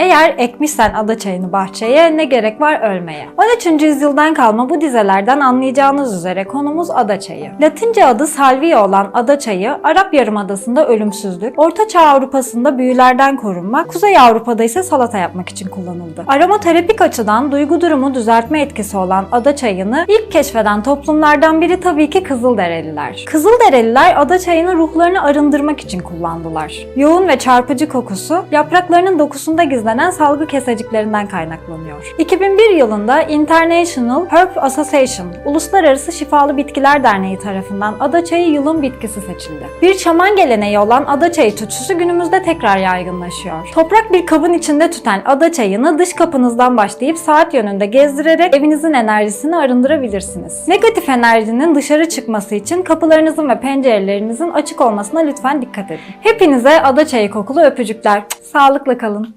Eğer ekmişsen ada çayını bahçeye ne gerek var ölmeye. 13. yüzyıldan kalma bu dizelerden anlayacağınız üzere konumuz ada çayı. Latince adı salvia olan ada çayı Arap Yarımadası'nda ölümsüzlük, Orta Çağ Avrupa'sında büyülerden korunma, Kuzey Avrupa'da ise salata yapmak için kullanıldı. Aromaterapik açıdan duygu durumu düzeltme etkisi olan ada çayını ilk keşfeden toplumlardan biri tabii ki Kızılderililer. Kızılderililer ada çayını ruhlarını arındırmak için kullandılar. Yoğun ve çarpıcı kokusu yapraklarının dokusunda gizlenen salgı keseciklerinden kaynaklanıyor. 2001 yılında International Herb Association, Uluslararası Şifalı Bitkiler Derneği tarafından ada çayı yılın bitkisi seçildi. Bir şaman geleneği olan ada çayı tütsüsü günümüzde tekrar yaygınlaşıyor. Toprak bir kabın içinde tüten ada çayını dış kapınızdan başlayıp saat yönünde gezdirerek evinizin enerjisini arındırabilirsiniz. Negatif enerjinin dışarı çıkması için kapılarınızın ve pencerelerinizin açık olmasına lütfen dikkat edin. Hepinize ada çayı kokulu öpücükler. Sağlıkla kalın.